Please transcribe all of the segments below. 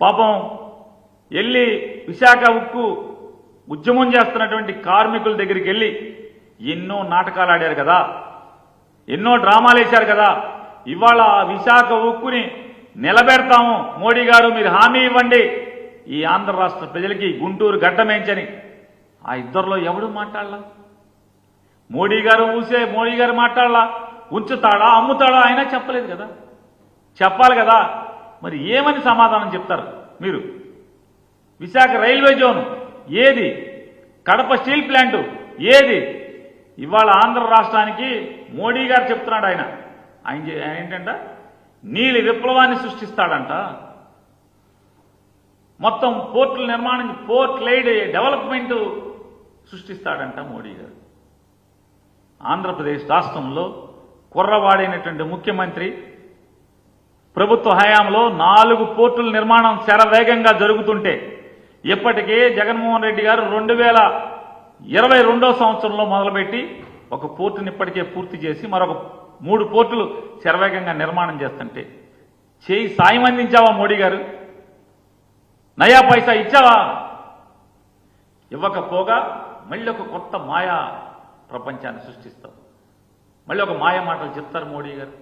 పాపం వెళ్ళి విశాఖ ఉక్కు ఉద్యమం చేస్తున్నటువంటి కార్మికుల దగ్గరికి వెళ్ళి ఎన్నో నాటకాలు ఆడారు కదా. ఎన్నో డ్రామాలు వేశారు కదా. ఇవాళ విశాఖ ఉక్కుని నిలబెడతాము. మోడీ గారు మీరు హామీ ఇవ్వండి. ఈ ఆంధ్ర రాష్ట్ర ప్రజలకి గుంటూరు గడ్డమేంచని ఆ ఇద్దరిలో ఎవడు మాట్లాడలా? మోడీ గారు ఊసే మోడీ గారు మాట్లాడలా? ఉంచుతాడా అమ్ముతాడా? అయినా చెప్పలేదు కదా. చెప్పాలి కదా. మరి ఏమని సమాధానం చెప్తారు మీరు? విశాఖ రైల్వే జోన్ ఏది? కడప స్టీల్ ప్లాంట్ ఏది? ఇవాళ ఆంధ్ర రాష్ట్రానికి మోడీ గారు చెప్తున్నాడు ఆయన. ఆయన ఆయన ఏంటంట? నీలి విప్లవాన్ని సృష్టిస్తాడంట. మొత్తం పోర్టుల నిర్మాణం పోర్ట్ లైడ్ డెవలప్మెంట్ సృష్టిస్తాడంట మోడీ గారు. ఆంధ్రప్రదేశ్ రాష్ట్రంలో కుర్రవాడైనటువంటి ముఖ్యమంత్రి ప్రభుత్వ హయాంలో నాలుగు పోర్టుల నిర్మాణం శరవేగంగా జరుగుతుంటే ఇప్పటికే జగన్మోహన్ రెడ్డి గారు రెండు వేల ఇరవై రెండో సంవత్సరంలో మొదలుపెట్టి ఒక పోర్టుని ఇప్పటికే పూర్తి చేసి మరొక మూడు పోర్టులు శరవేగంగా నిర్మాణం చేస్తుంటే చేయి సాయం అందించావా మోడీ గారు? నయా పైసా ఇచ్చావా? ఇవ్వకపోగా మళ్ళీ ఒక కొత్త మాయా ప్రపంచాన్ని సృష్టిస్తావు. మళ్ళీ ఒక మాయ మాటలు చెప్తారు మోడీ గారు.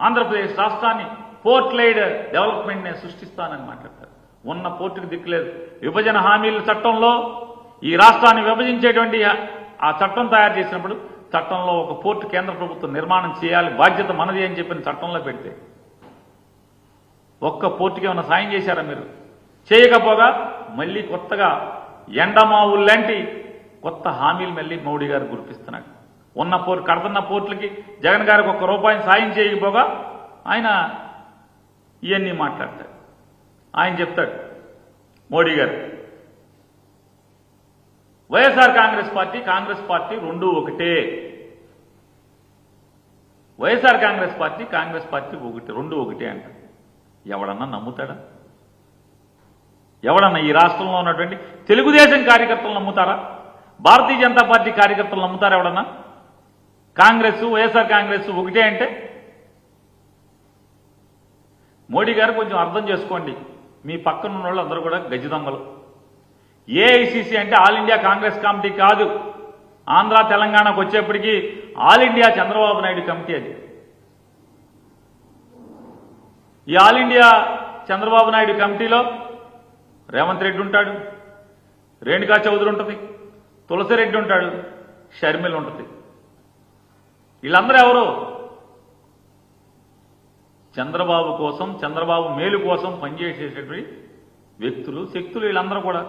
ఆంధ్రప్రదేశ్ రాష్ట్రాన్ని పోర్ట్ లైడ్ డెవలప్మెంట్ నేను సృష్టిస్తానని మాట్లాడతారు. ఉన్న పోర్టుకు దిక్కులేదు. విభజన హామీల చట్టంలో ఈ రాష్ట్రాన్ని విభజించేటువంటి ఆ చట్టం తయారు చేసినప్పుడు చట్టంలో ఒక పోర్టు కేంద్ర ప్రభుత్వం నిర్మాణం చేయాలి బాధ్యత మనది అని చెప్పిన చట్టంలో పెడితే. ఒక్క పోర్టుకి ఏమైనా సాయం చేశారా మీరు? చేయకపోగా మళ్ళీ కొత్తగా ఎండమావుల్లాంటి కొత్త హామీలు మళ్ళీ మోడీ గారు గురిపిస్తున్నాడు ఉన్న పోర్టు కడుతున్న పోర్టులకి జగన్ గారికి ఒక్క రూపాయి సాయం చేయకపోగా ఆయన ఇవన్నీ మాట్లాడతాడు. ఆయన చెప్తాడు మోడీ గారు వైఎస్ఆర్ కాంగ్రెస్ పార్టీ కాంగ్రెస్ పార్టీ రెండు ఒకటే. వైఎస్ఆర్ కాంగ్రెస్ పార్టీ కాంగ్రెస్ పార్టీ ఒకటి రెండు ఒకటే అంట. ఎవడన్నా నమ్ముతాడా? ఎవడన్నా ఈ రాష్ట్రంలో ఉన్నటువంటి తెలుగుదేశం కార్యకర్తలు నమ్ముతారా? భారతీయ జనతా పార్టీ కార్యకర్తలు నమ్ముతారా ఎవడన్నా? కాంగ్రెస్ వైఎస్ఆర్ కాంగ్రెస్ ఒకటే అంటే? మోడీ గారు కొంచెం అర్థం చేసుకోండి. మీ పక్కన ఉన్న వాళ్ళు అందరూ కూడా గజ దొంగలు. ఏఐసిసి అంటే ఆల్ ఇండియా కాంగ్రెస్ కమిటీ కాదు. ఆంధ్ర తెలంగాణకు వచ్చేప్పటికీ all India Chandrababu Naidu committee అది. ఈ ఆల్ ఇండియా చంద్రబాబు నాయుడు కమిటీలో రేవంత్ రెడ్డి ఉంటాడు రేణుకా చౌదరి ఉంటుంది తులసిరెడ్డి ఉంటాడు షర్మిల ఉంటుంది. వీళ్ళందరూ ఎవరు? చంద్రబాబు కోసం చంద్రబాబు మేలు కోసం పనిచేసేటటువంటి వ్యక్తులు శక్తులు వీళ్ళందరూ కూడా.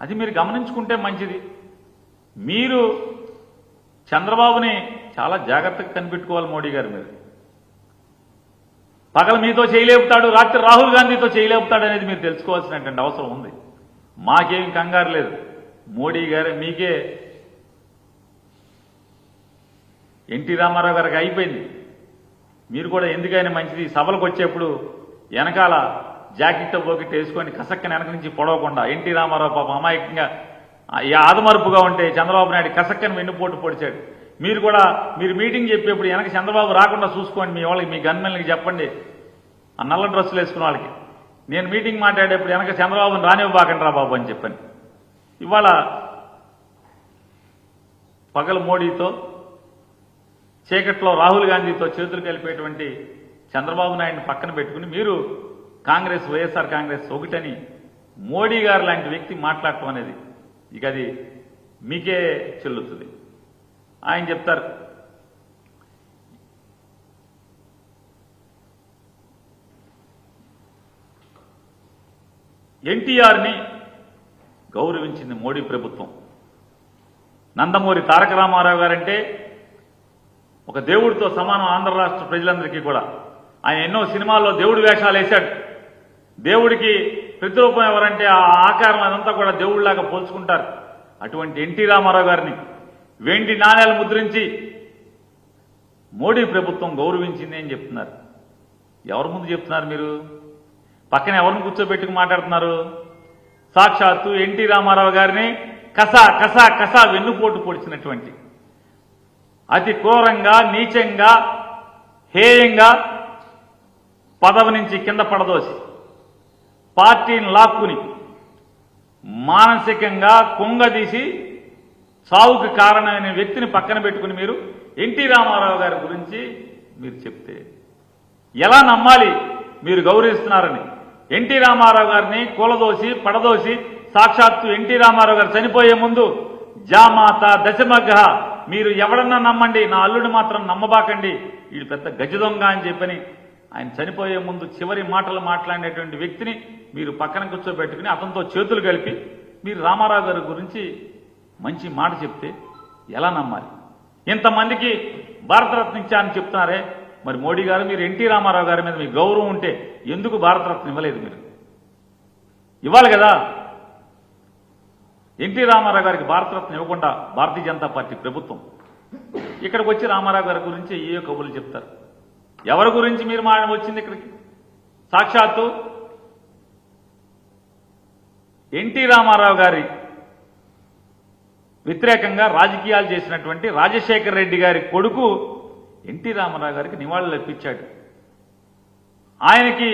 అది మీరు గమనించుకుంటే మంచిది. మీరు చంద్రబాబుని చాలా జాగ్రత్తగా కనిపెట్టుకోవాలి మోడీ గారు మీరు పగలు మీతో చేయలేపుతాడు రాత్రి రాహుల్ గాంధీతో చేయలేపుతాడు అనేది మీరు తెలుసుకోవాల్సినటువంటి అవసరం ఉంది. మాకేం కంగారు లేదు. మోడీ గారు మీకే ఎన్టీ రామారావు గారికి అయిపోయింది. మీరు కూడా ఎందుకైనా మంచిది. సభలకు వచ్చేప్పుడు వెనకాల జాకెట్ పోకెట్ వేసుకొని కసక్కని వెనక నుంచి పొడవకుండా ఎన్టీ రామారావు పాప అమాయకంగా ఈ ఆదమరుపుగా ఉంటే చంద్రబాబు నాయుడు కసక్కని వెన్నుపోటు పొడిచాడు. మీరు కూడా మీరు మీటింగ్ చెప్పేప్పుడు వెనక చంద్రబాబు రాకుండా చూసుకోండి. మీ వాళ్ళకి మీ గన్మెన్లకి చెప్పండి. ఆ నల్ల డ్రెస్సులు వేసుకున్న వాళ్ళకి. నేను మీటింగ్ మాట్లాడేప్పుడు వెనక చంద్రబాబుని రానివ్వబాకండి రా బాబు అని చెప్పాను. ఇవాళ పగలు మోడీతో చీకట్లో రాహుల్ గాంధీతో చేతులు కలిపేటువంటి చంద్రబాబు నాయుడిని పక్కన పెట్టుకుని మీరు కాంగ్రెస్ వైఎస్ఆర్ కాంగ్రెస్ ఒకటని మోడీ గారు లాంటి వ్యక్తి మాట్లాడటం అనేది ఇక అది మీకే చెల్లుతుంది. ఆయన చెప్తారు ఎన్టీఆర్ని గౌరవించింది మోడీ ప్రభుత్వం. నందమూరి తారక రామారావు గారంటే ఒక దేవుడితో సమానం ఆంధ్ర రాష్ట్ర ప్రజలందరికీ కూడా. ఆయన ఎన్నో సినిమాల్లో దేవుడి వేషాలు వేశాడు. దేవుడికి ప్రతిరూపం ఎవరంటే ఆ ఆకారం అదంతా కూడా దేవుడిలాగా పోల్చుకుంటారు. అటువంటి ఎన్టీ రామారావు గారిని వెండి నాణ్యాలు ముద్రించి మోడీ ప్రభుత్వం గౌరవించింది అని చెప్తున్నారు. ఎవరి ముందు చెప్తున్నారు మీరు? పక్కన ఎవరిని కూర్చోబెట్టుకు మాట్లాడుతున్నారు? సాక్షాత్తు ఎన్టీ రామారావు గారిని కసా కసా కసా వెన్నుపోటు పొడిచినటువంటి అతి క్రూరంగా నీచంగా హేయంగా పదవి నుంచి కింద పడదోసి పార్టీని లాక్కుని మానసికంగా కుంగదీసి సావుకి కారణమైన వ్యక్తిని పక్కన పెట్టుకుని మీరు ఎన్టీ రామారావు గారి గురించి మీరు చెప్తే ఎలా నమ్మాలి మీరు గౌరవిస్తున్నారని? ఎన్టీ రామారావు గారిని కూలదోసి పడదోసి సాక్షాత్తు ఎన్టీ రామారావు గారు చనిపోయే ముందు జామాత దశమగ్గ మీరు ఎవడన్నా నమ్మండి నా అల్లుడు మాత్రం నమ్మబాకండి వీడు పెద్ద గజ దొంగ అని చెప్పని ఆయన చనిపోయే ముందు చివరి మాటలు మాట్లాడేటువంటి వ్యక్తిని మీరు పక్కన కూర్చోబెట్టుకుని అతనితో చేతులు కలిపి మీరు రామారావు గారి గురించి మంచి మాట చెప్తే ఎలా నమ్మాలి? ఇంతమందికి భారతరత్న ఇచ్చారని చెప్తున్నారే మరి మోడీ గారు మీరు ఎన్టీ రామారావు గారి మీద మీ గౌరవం ఉంటే ఎందుకు భారతరత్న ఇవ్వలేదు మీరు? ఇవ్వాలి కదా? ఎన్టీ రామారావు గారికి భారతరత్న ఇవ్వకుండా భారతీయ జనతా పార్టీ ప్రభుత్వం. ఇక్కడికి వచ్చి రామారావు గారి గురించి ఏ కబుర్లు చెప్తారు? ఎవరి గురించి మీరు మా వచ్చింది ఇక్కడికి? సాక్షాత్తు ఎన్టీ రామారావు గారి వ్యతిరేకంగా రాజకీయాలు చేసినటువంటి రాజశేఖర రెడ్డి గారి కొడుకు ఎన్టీ రామారావు గారికి నివాళులు అర్పించాడు. ఆయనకి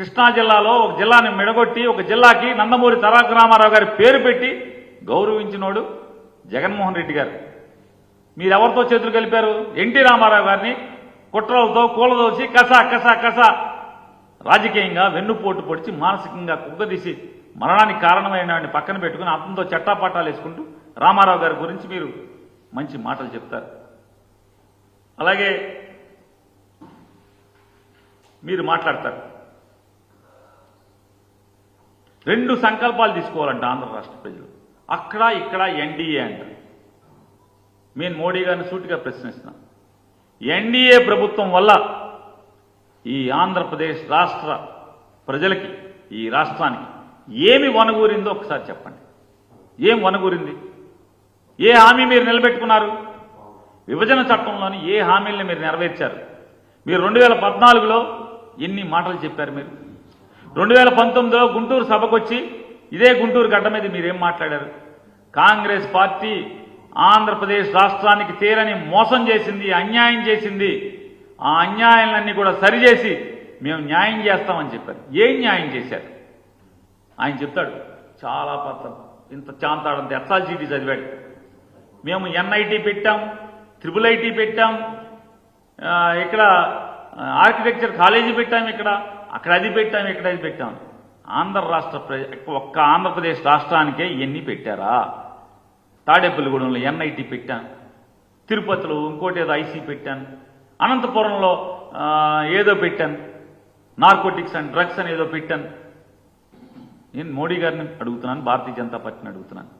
కృష్ణా జిల్లాలో ఒక జిల్లాని మెడగొట్టి ఒక జిల్లాకి నందమూరి తారక రామారావు గారి పేరు పెట్టి గౌరవించినోడు జగన్మోహన్ రెడ్డి గారు. మీరెవరితో చేతులు కలిపారు? ఎన్టీ రామారావు గారిని కుట్రలతో కూలదోసి కస కస కసా. రాజకీయంగా వెన్నుపోటు పొడిచి మానసికంగా కుక్కదీసి మరణానికి కారణమైన వాడిని పక్కన పెట్టుకుని అతనితో చట్టాపట్టాలు వేసుకుంటూ రామారావు గారి గురించి మీరు మంచి మాటలు చెప్తారు. అలాగే మీరు మాట్లాడతారు. రెండు సంకల్పాలు తీసుకోవాలంట ఆంధ్ర రాష్ట్ర ప్రజలు. అక్కడ ఇక్కడ ఎన్డీఏ అంట. నేను మోడీ గారిని సూటిగా ప్రశ్నిస్తున్నాం. ఎన్డీఏ ప్రభుత్వం వల్ల ఈ ఆంధ్రప్రదేశ్ రాష్ట్ర ప్రజలకి ఈ రాష్ట్రానికి ఏమి వనగూరిందో ఒకసారి చెప్పండి. ఏం వనగూరింది ఏ హామీ మీరు నిలబెట్టుకున్నారు? విభజన చట్టంలోని ఏ హామీల్ని మీరు నెరవేర్చారు? మీరు రెండు వేల పద్నాలుగులో ఎన్ని మాటలు చెప్పారు మీరు? రెండు వేల పంతొమ్మిదిలో గుంటూరు సభకొచ్చి ఇదే గుంటూరు గడ్డ మీద మీరేం మాట్లాడారు? కాంగ్రెస్ పార్టీ ఆంధ్రప్రదేశ్ రాష్ట్రానికి తీరని మోసం చేసింది అన్యాయం చేసింది. ఆ అన్యాయాలన్నీ కూడా సరిచేసి మేము న్యాయం చేస్తామని చెప్పారు. ఏం న్యాయం చేశారు? ఆయన చెప్తాడు చాలా పాత్ర ఇంత చాంతాడంత ఎస్ఆర్జీటీ చదివాడు. మేము ఎన్ఐటి పెట్టాం ట్రిపుల్ ఐటీ పెట్టాం ఇక్కడ ఆర్కిటెక్చర్ కాలేజీ పెట్టాం ఇక్కడ. అక్కడ అది పెట్టాం ఇక్కడ అది పెట్టాం. ఆంధ్ర రాష్ట్ర ప్ర- ఒక్క ఆంధ్రప్రదేశ్ రాష్ట్రానికే ఇవన్నీ పెట్టారా? తాడేపల్లిగూడెంలో ఎన్ఐటి పెట్టాను తిరుపతిలో ఇంకోటి ఏదో ఐసీ పెట్టాను అనంతపురంలో ఏదో పెట్టాను నార్కోటిక్స్ అండ్ డ్రగ్స్ అని ఏదో పెట్టాను నేను మోడీ గారిని అడుగుతున్నాను భారతీయ జనతా పార్టీని అడుగుతున్నాను.